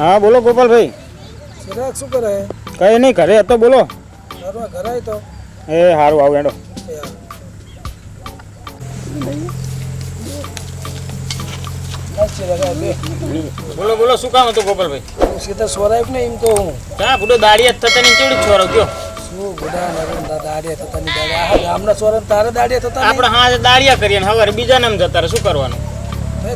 હા બોલો ગોપાલભાઈ. ચિરાગ શું કરે? કઈ નહીં ઘરે હતો બોલો. ઘરમાં ઘરાય તો. એ સારું આવું એડો. બોલો બોલો શું કામ હતું ગોપાલભાઈ? સીધા સોરાય ને એમ તો હું. ક્યાં બુડો દાડી થતા ની કેવડી છોરો કયો શું બુઢા નરેન્દ્ર દા- દાડિયા થતા ની દાડિયા આ ગામના સોરા તારે દાડિયા થતા આપણે હા દાડિયા કરીએ ને હવે બીજા નામ જતા શું કરવાનું?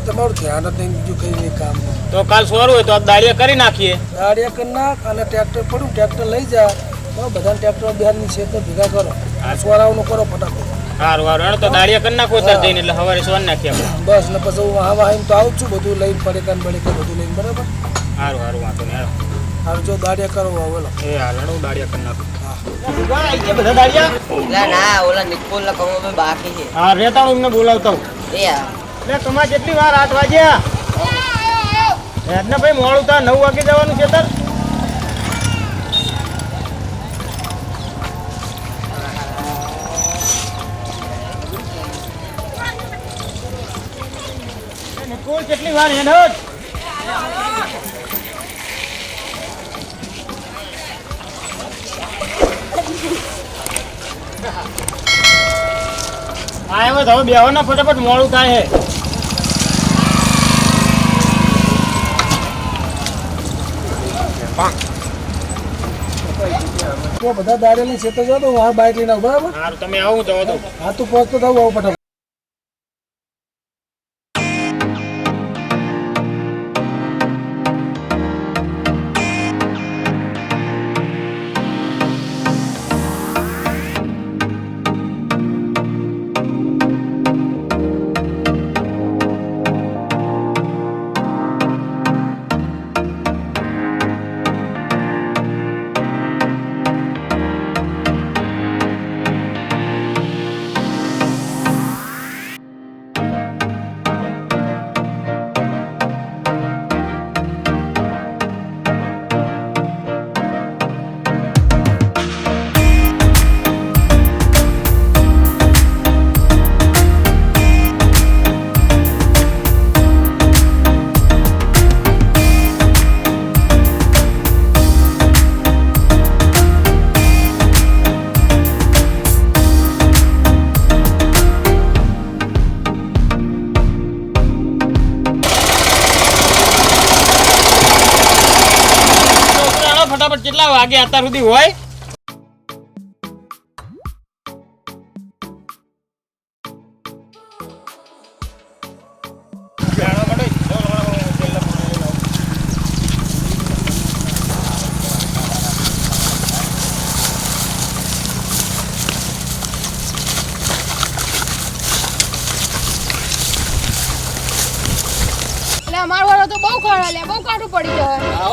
તમારું ધ્યાન જ નહીં બીજું કઈ નહીં કામ. તો કાલ સોરું હોય તો આ દાળિયા કરી નાખીએ. દાળિયા કરી નાખ અને ટ્રેક્ટર પડ્યું ટ્રેક્ટર લઈ જા. બસ બધા ટ્રેક્ટર બિહારની છે તો ભેગા કરો. આ સોરાઓનું કરો ફટાફટ. સારું સારું એનો તો દાળિયા કરી નાખો તાર જઈને એટલે સવારે સોન આપણે. બસ ને પછી હું આવા આવીને તો આવું છું બધું લઈને પડેકા ને બળેકા બધું લઈને બરાબર? સારું સારું વાંધો નહીં. હાલ. જો દાળિયા કરો બોલો એ હાલ હું દાળિયા કરી નાખું. બધા દાડિયા ના ના ઓલા નિકોલ ના કમો બાકી છે. હા રેતા હું એમને બોલાવતા હું એ આ એટલે તમારે કેટલી વાર આઠ વાગ્યા? એટલે ભાઈ, મોડું થાય, નવ વાગે જવાનું છે તર. નિકોલ, કેટલી વાર હેડો? જ હવે બેહો ને ફટાફટ મોડું થાય હે તો બધા દારેલી છે તો જો તો આ બાઇક લઈને આવું બરાબર? હા તમે આવો દઉં. હા તું પહોંચતો થાવ આવું ફટાફટ. વાગે અત્યાર સુધી હોય?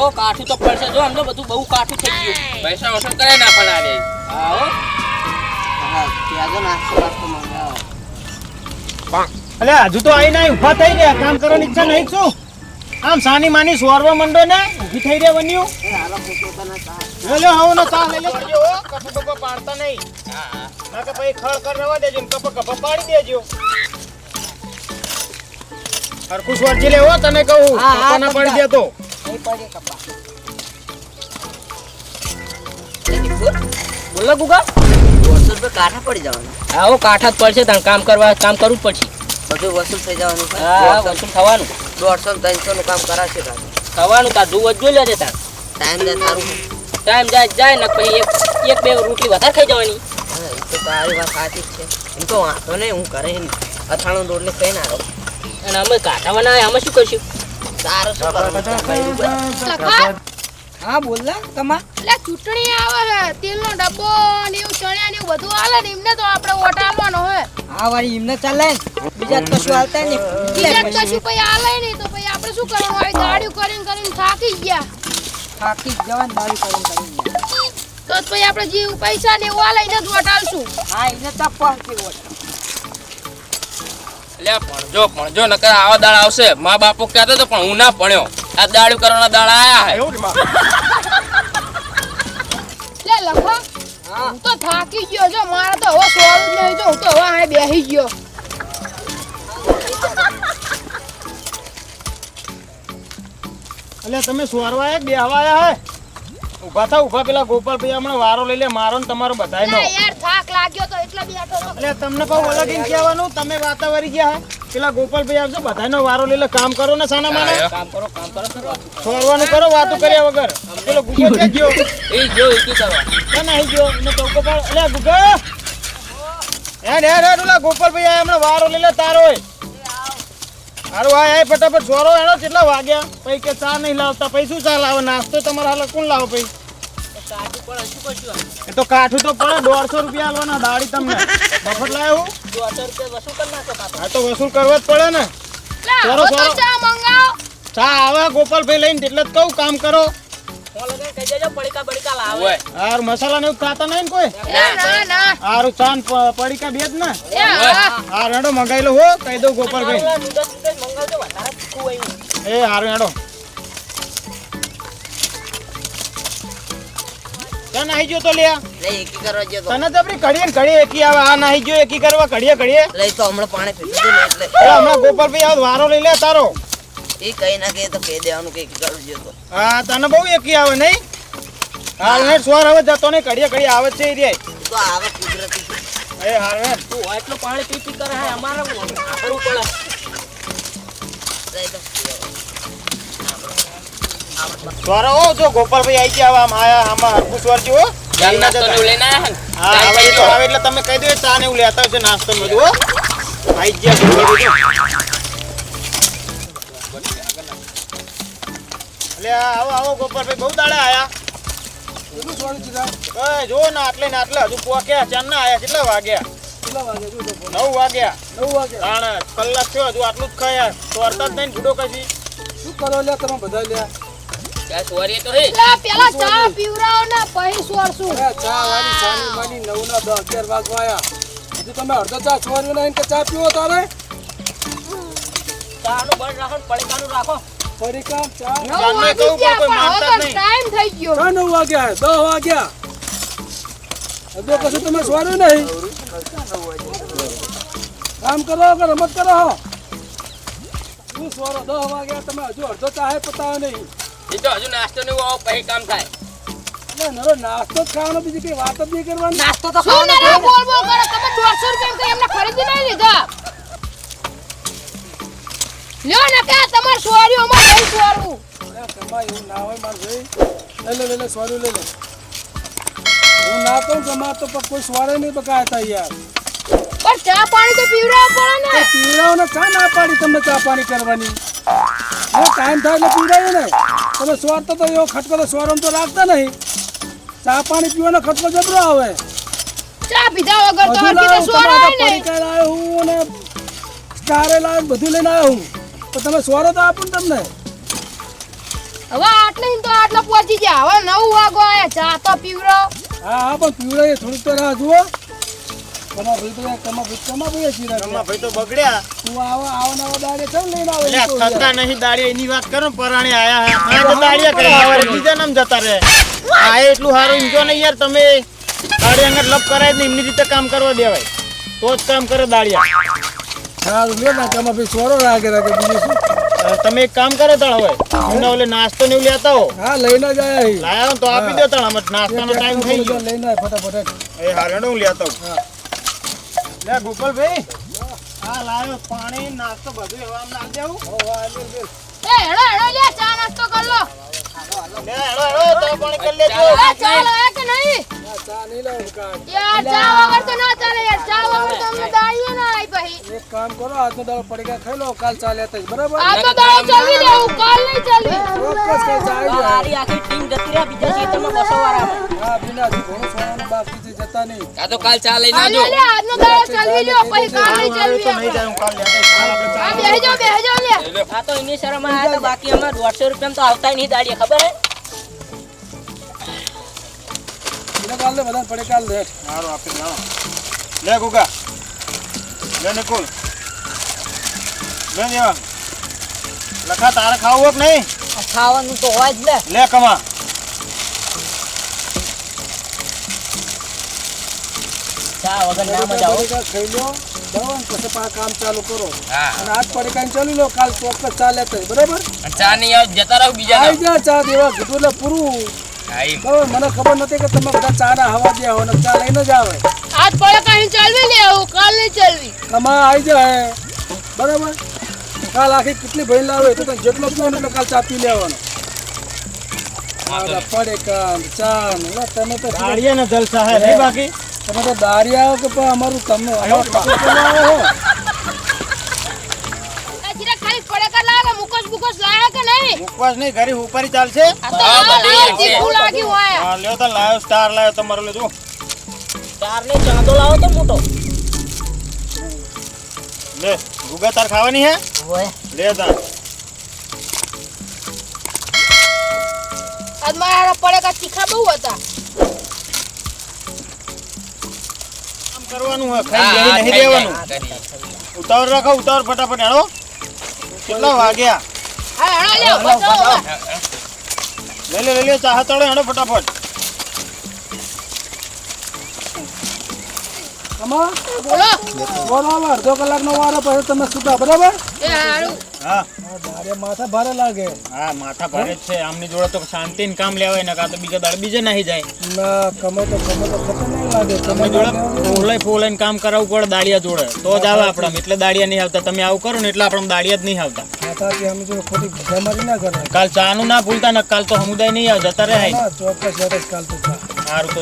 આવો કાઠું તો પડશે. જો અમને બધું બહુ કાઠું થઈ ગયું. પૈસા વસૂલ કરે ના પણ આને. આવો. હા અલે હજુ તો આઈ ના ઊભા થઈ ગયા. કામ કરવાની ઈચ્છા નહીં શું? આમ સાની માની સોરવા મંડો ને ઊભી થઈ રહ્યા બન્યું. લે લે ને ચા લઈ હો પાડતા નહીં. ના કે પછી ખળ કર રવા દેજો ને કપો કપો પાડી દેજો. હરખું સ્વરજી લે હો તને કહું. હા, હા, કપા પાડી દે તો. નહીં પડે કપા બોલો ગુગા? વસૂલ પર કાઠા પડી જવાના. આવો કાઠા જ પડશે. તને કામ કરવા કામ કરવું જ પડશે. બધું વસૂલ થઈ જવાનું. હા વસૂલ થવાનું. દોઢસો ત્રણસો નું કામ કરાશે. થવાનું તાર જોવું જોઈ લેજે તાર. ટાઈમ જાય તારું. ટાઈમ જાય જાય ને પછી એક એક બે રોટલી વધારે ખાઈ જવાની. હા, એ તો તારી વાત સાચી જ છે. એમ તો વાંધો નહીં હું ઘરે અથાણું દોડને ને ખાઈ ના રહું અને અમે કાઠા બનાવે અમે શું કરશું? તારું શું કરવાનું? હા બોલ તમા. એટલે ચૂંટણી આવે છે તેલનો ડબ્બો ને એવું ચણ્યા ને એવું બધું આલે ને એમને તો આપણે વોટ આલવાનો હોય હા વાળી એમને ચાલે. બીજા કશું હાલતા નહીં. બીજા કશું પછી હાલે નહીં તો પછી આપણે શું કરવાનું? આવી દાડ્યું કરીને કરીને થાકી ગયા. થાકી જવાન દાડ્યું કરીને કરીને. તો જ પછી આપણે જે પૈસા ને એવું આલે એને જ વોટ આલશું હા એને ચપ્પા કે વોટ. એટલે ભણજો ભણજો નકર આવા દાળ આવશે. મા બાપો કહેતો તો પણ હું ના ભણ્યો. આ દાળ કરવાના દાળ આયા લે લખો. હું તો થાકી ગયો જો મારે તો હવે સોળું નહીં જો હું તો હવે આને બેસી ગયો. એટલે તમે સોરવા આયા કે આયા હે? ઊભા થા ઊભા પેલા ગોપાલભાઈ હમણાં વારો લઈ લે મારો ને તમારો બધાય નો. યાર થાક લાગ્યો તો એટલે બેઠો એટલે તમને કહું વળગીને કહેવાનું તમે વાતાવરી ગયા હે. પેલા ગોપાલભાઈ આવશે બધાયનો વારો લઈ લે કામ કરો ને સાના માને. કામ કરો કામ કરો છોડવાનું કરો વાતો કર્યા વગર. પેલો ગુગો કે ગયો? એ જો એકી કરવા ના નાહી ગયો. ને તો ગોપાલ અલ્યા ગુગો હેડ હેડ રે ઓલા ગોપાલભાઈ આયા હમણાં વારો લઈ લે તારો હારું આ આય ફટાફટ સોરો હેડો કેટલા વાગ્યા? પછી કે ચા નહીં લાવતા પછી શું ચા લાવે નાસ્તો તમારે હાલ કોણ લાવો પછી કાઢવું પડે શું કરશું એ તો કાઠું તો પડે દોઢસો રૂપિયા આલવાના દાડી તમને. મફત લાવ્યો હું? તો વસૂલ કરવા જ પડે ને. સોરો. ચા મંગાવો. આવે ગોપાલભાઈ લઈને એટલે જ કહું કામ કરો. ફોન લગાવીને કહી દેજો પડીકા બડીકા લાવે ઓય. હારું મસાલા ને એવું ખાતા નહીં કોઈ? સારું ના ના. હારું ચા પડીકા બે જ ને. હા. હારું હેડો મંગાઈ લો હો કહી દઉં ગોપાલભાઈ. એ હારું હેડો ત્યાં નાહી ગયો તો લ્યા લઈ એકી કરવા ગયો તો તને તો આપણી ઘડીએ ને ઘડીએ એકી આવે આ નાહી ગયો એકી કરવા ઘડીએ ઘડીએ લઈ તો હમણાં પાણી પી લીધું ને એટલે એ હમણાં ગોપાલભાઈ આવ વારો લઈ લે તારો એ કઈ ના કહે તો કહી દેવાનું કે એકી કરવા ગયો તો હા તને બહુ એકી આવે નહીં હાલ ને સ્વર હવે જતો નહીં ઘડીએ ઘડીએ આવે છે એ રે તો આવે કુદરતી એ હારું તું એટલું પાણી પી પી કરે હે અમારે સ્વર હો જો ગોપાલભાઈ આવી ગયા આમ આયા આમાં હરખું સ્વર જો હો. ચાલ નાસ્તો ને એવું લઈને આયા હે ને હા હવે તો ચાલ. આવે એટલે તમે કહી દો ચા ને એવું લેતા છે નાસ્તો બધું હો આવી ગયા આવો આવો ગોપાલભાઈ બહુ દાડા આયા. કેટલું સોરી જો ને આટલે ને આટલે હજુ પોક્યા ચાર આયા કેટલા વાગ્યા. નવ વાગ્યા. નવ વાગ્યા કલાક થયો હજુ આટલું જ ખાયા. તો જ નહીં બુડો કશી શું કરો લ્યા તમે બધા લ્યા? પેલા ચા પીવરાવો ને પછી સોરશું. ચા વાળી સાની માની નવ ના દસ અગિયાર વાગવા હજુ તમે અડધો ચા છોડ્યો નહીં કે ચા પીવો તારે ચાનું બંધ રાખો પડીકાનું રાખો. ફરી કામ ચા? નવ કહું પણ કોઈ માનતા હવે જ તો નહીં. ટાઈમ થઈ ગયો. ચા નવ વાગ્યા દસ વાગ્યા. હજુ કશું તમે છોડ્યું નહીં. કામ કરો કે રમત કરો હો. સોરો દસ વાગ્યા તમે હજુ અડધો ચા પતાવ નહીં. એ તો હજુ નાસ્તો ને આવો પછી કામ થાય. નરો નાસ્તો ખાવાનો બીજી કઈ વાત જ નહીં કરવાની. નાસ્તો તો શું બોલ બોલ કરો તમે દોઢસો રૂપિયા એમ એમને ખરીદી નહીં લીધા. લ્યો ને કે તમાર સોર્યું અમાર નહીં સોરવું અરે એવું ના હોય માર ભાઈ લઈ લે લઈ લે સોરું લઈ લે. હું ના કહું તમાર તો કોઈ સ્વારે નહીં બકાતા યાર. પણ ચા પાણી તો પીવડાવવું પડે ને. પીવડાવને ચા ના પાડી તમને ચા પાણી કરવાની? ટાઈમ થાય એટલે પીવડાવ્યું ને. તમે સ્વારતો તો એવો ખટકો તો સ્વરમ તો રાખતા નહીં. ચા પાણી પીવાનો ખટકો જબરો આવે. ચા પીધા વગર તો લાવ્યો સોરાય તમારા નહીં પડીકા હું અને સ્ટારે લાવ્યો બધું લઈને આવ્યો હું. તો તમે સ્વરો તો આપો તમને. હવે આટલે તો આટલે પહોંચી ગયા. હવે નવ વાગો આયા ચા તો પીવડો. હા હા પણ પીવડાવીએ થોડીક તો રાહ જુઓ. કમા ભાઈ તો કમા ભાઈ કમા ભાઈ ચીરા તમારા ભાઈ તો બગડ્યા. તું આવો આવો નવો દાડે છે લઈને આવે એટલે થતા નહીં દાડિયા એની વાત કરો પરાણે આયા હે. હા તો દાડિયા કરી સવારે બીજા નામ જતા રહે. આ એટલું સારું એમ કહો યાર તમે દાડિયા અંગર લપ કરાય ને એમની રીતે કામ કરવા દેવાય. તો જ કામ કરે દાડિયા લે ના ભાઈ સોરો બીજું શું? હવે તમે એક કામ કરો તણ હવે. ઓલે નાસ્તો ને એવું લેતા હો હા લઈને જ આયા લાયા તો આપી દો તણ અમે નાસ્તાનો ટાઈમ થઈ ગયો. લઈને ફટાફટ એ હારે હું લેતો હા. લે ગોપાલભાઈ આ લાયો પાણી નાસ્તો બધું એવા નાખ દેવું. એ હેડો હેડો લે ચા નાસ્તો કર લો. લે હેડો હેડો તો પાણી કર લેજો. ચા લાયા કે નહીં? ચા નહીં લાવું. યાર ચા વગર તો ના ચાલે યાર. ચા વગર તો આવી પછી એક કામ કરો આજનો દાડો પડીકા ખાઈ લો કાલ ચા તઈ બરાબર? આજનો દાડો ચાલી ચલવી દેવું કાલ નહીં ચાલી. ચોક્કસ કાલ ચાલી જાય. મારી આખી ટીમ જતી રહ્યા બીજા ખેતરમાં બસો વાળા હા બિના ઘણો સોનાનો બાપ કીધી જતા નહીં. આ તો કાલ ચાલે ના જો. લે આજનો દાડો ચાલી લ્યો પછી કાલ નહીં હારું તો નહીં જાય હું કાલ. કાલ આપણે આ બેહી જાઓ બેહી જાઓ લે. આ તો ઇની શરમ આયા તો બાકી અમાર 150 રૂપિયા તો આવતા નહીં દાડીએ ખબર હે? બિના કાલ લે બધા પડીકા લે. હારું આપી દો લે ગુગા. લે નિકુલ. લે દેવા લખા તારે ખાવું કે નહીં? ખાવાનું તો હોય જ લે લે કમા. ચા વગર ના મજા આવે ખાઈ લો. બરાબર પછી પા કામ ચાલુ કરો. હા. અને આજ પડી કાંઈ ચાલી લો કાલ ચોક્કસ ચાલે તો બરાબર? ચા નહીં આવે જતા રહો બીજા આવી જા ચા દેવા કીધું એટલે પૂરું. હા બરાબર મને ખબર નથી કે તમે બધા ચા ના હવા દે ને ચા લઈને જ આવે. આજ પડે કાંઈ ચાલવી ને આવું કાલ નહીં ચાલવી. કમા આવી જાય. બરાબર? કાલ આખી કેટલી ભાઈ લાવે તો તમે જેટલો પીવો એટલો કાલ ચા પી લેવાનો તમે તો દાળીએ ને જલસા હે નહીં બાકી? તમે તો દારિયા કે પણ અમારું તમે ખાલી પડે કા લાગે મુકસ બુકસ કે નહીં? મુકવાસ નહીં ઘરે ઉપારી ચાલશે? આ તો લાવ લાગ્યું હોય. લ્યો તો લાયો સ્ટાર લાયો તમારો લે જો ચારને ચાંદો લાવો તો મોટો. લે ગુગા તાર ખાવાની હે? ઓય લે તાર. આજ મારા પડે કા તીખા બહુ હતા. કામ કરવાનું હે ખાઈ જરી નહીં દેવાનું. ઉતાવળ રાખો ઉતાવળ ફટાફટ હેડો. કેટલા વાગ્યા? હા હેડો લ્યો લે લે લે લે ચાહ તળે હેડો ફટાફટ. કમા બોલો. બરાબર અડધો કલાકનો વારો પછી તમે છૂટા બરાબર? એ હારું. હા. દારે માથા ભારે લાગે. હા માથા ભારે જ છે. આમની જોડે તો શાંતિને કામ લેવાય ને કાં તો બીજા દાડ બીજે નહીં જાય. ના કમે તો કમે તો ખબર નહીં લાગે તમે જોડે ફોલાઈ ફોલાઈને કામ કરાવવું પડે દાડિયા જોડે. તો જ આવે આપણે એટલે દાડિયા નહીં આવતા. તમે આવું કરો ને એટલે આપણે દાડિયા જ નહીં આવતા. કાલ ચા નું ના કાલ ચાનું ના ભૂલતા ને કાલ તો સમુદાય નહીં આવે જતા રહે. ચોક્કસ કાલ તો સારું તો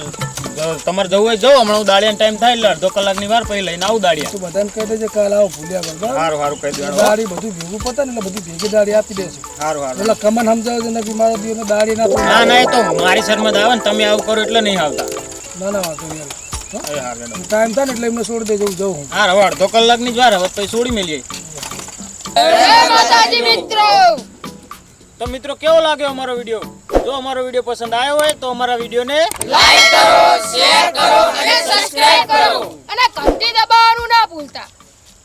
તમારે જવું હોય જાઓ હમણાં દાળિયા ટાઈમ થાય એટલે અડધો કલાકની વાર પછી લઈને આવું દાળિયા. તું બધાને કહી દેજે કાલ આવો ભૂલ્યા બરાબર સારું સારું કહી દેવાનું. દાળી બધું ભેગું પતે ને એટલે બધી ભેગી દાળી આપી દેજો. સારું સારું એટલે કમન સમજાવે છે ને કે મારા દીવને દાડી ના ના ના એ તો મારી શરમત આવે ને તમે આવું કરો એટલે નહીં આવતા. ના ના વાંધો નહીં. ટાઈમ થાય ને એટલે એમને છોડી દેજો જવું જઉં હું હા હવે અડધો કલાકની જ વાર હવે પછી છોડી મેલીએ. જય માતાજી મિત્રો! તો મિત્રો કેવો લાગ્યો અમારો વીડિયો? જો અમારો વીડિયો પસંદ આવ્યો હોય તો અમારા વિડીયોને લાઈક કરો શેર કરો અને સબસ્ક્રાઇબ કરો. અને ઘંટી દબાવવાનું ના ભૂલતા.